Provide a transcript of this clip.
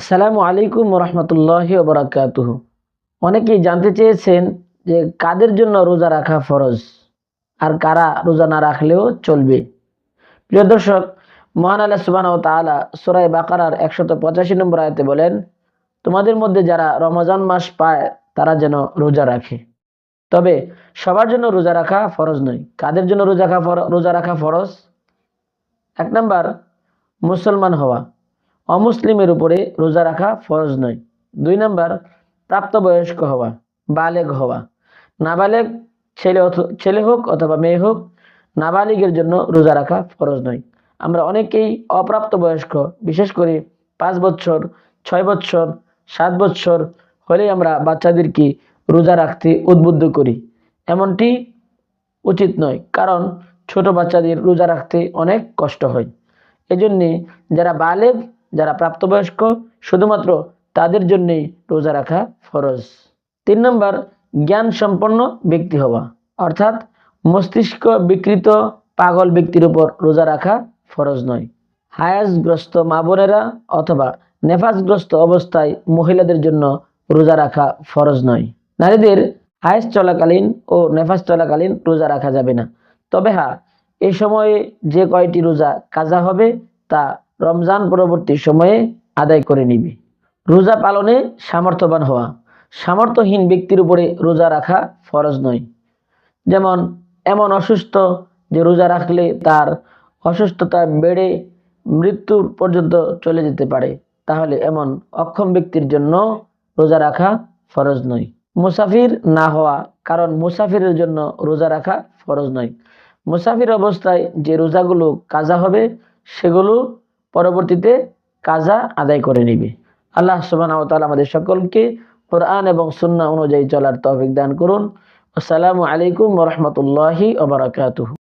আসসালামু আলাইকুম রহমতুল্লাহ বরাকাতুহ অনেকেই জানতে চেয়েছেন যে কাদের জন্য রোজা রাখা ফরজ আর কারা রোজা না রাখলেও চলবে। প্রিয় দর্শক, মহান আল্লাহ সুবাহ তালা সোরাই বাকারার একশত পঁচাশি নম্বর আয়তে বলেন, তোমাদের মধ্যে যারা রমজান মাস পায়, তারা যেন রোজা রাখে। তবে সবার জন্য রোজা রাখা ফরজ নয়। কাদের জন্য রোজা রাখা রোজা রাখা ফরজ? এক নাম্বার, মুসলমান হওয়া। অমুসলিমের উপরে রোজা রাখা ফরজ নয়। দুই নাম্বার, প্রাপ্তবয়স্ক হওয়া, বালেগ হওয়া। নাবালেগ ছেলে ছেলে হোক অথবা মেয়ে হোক, নাবালিগের জন্য রোজা রাখা ফরজ নয়। আমরা অনেকেই অপ্রাপ্তবয়স্ক, বিশেষ করে পাঁচ বছর, ছয় বছর, সাত বছর হলেই আমরা বাচ্চাদেরকে রোজা রাখতে উদ্বুদ্ধ করি। এমনটি উচিত নয়, কারণ ছোট বাচ্চাদের রোজা রাখতে অনেক কষ্ট হয়। এজন্যে যারা বালেগ যারা প্রাপ্তবয়স্ক, শুধুমাত্র তাদের জন্যেই রোজা রাখা ফরজ। তিন নম্বর জ্ঞান সম্পন্ন ব্যক্তি হওয়া, অর্থাৎ মস্তিষ্ক বিকৃত পাগল ব্যক্তির উপর রোজা রাখা ফরজ নয়। হায়াসগ্রস্ত মা বোনেরা অথবা নেফাসগ্রস্ত অবস্থায় মহিলাদের জন্য রোজা রাখা ফরজ নয়। নারীদের হায়াস চলাকালীন ও নেফাস চলাকালীন রোজা রাখা যাবে না। তবে হ্যাঁ এ সময়ে যে কয়টি রোজা কাজা হবে তা রমজান পরবর্তী সময়ে আদায় করে নিবে। রোজা পালনে সামর্থ্যবান হওয়া। সামর্থ্যহীন ব্যক্তির উপরে রোজা রাখা ফরজ নয়। যেমন, এমন অসুস্থ যে রোজা রাখলে তার অসুস্থতা বেড়ে মৃত্যুর পর্যন্ত চলে যেতে পারে, তাহলে এমন অক্ষম ব্যক্তির জন্য রোজা রাখা ফরজ নয়। মুসাফির না হওয়া, কারণ মুসাফিরের জন্য রোজা রাখা ফরজ নয়। মুসাফির অবস্থায় যে রোজাগুলো কাজা হবে, সেগুলো পরবর্তীতে কাজা আদায় করে নিবে। আল্লাহ সুবাহ আমাদের সকলকে কোরআন এবং সুন্না অনুযায়ী চলার তফিক দান করুন। আসসালামু আলাইকুম রহমতুল্লাহি বারাকাতুহু।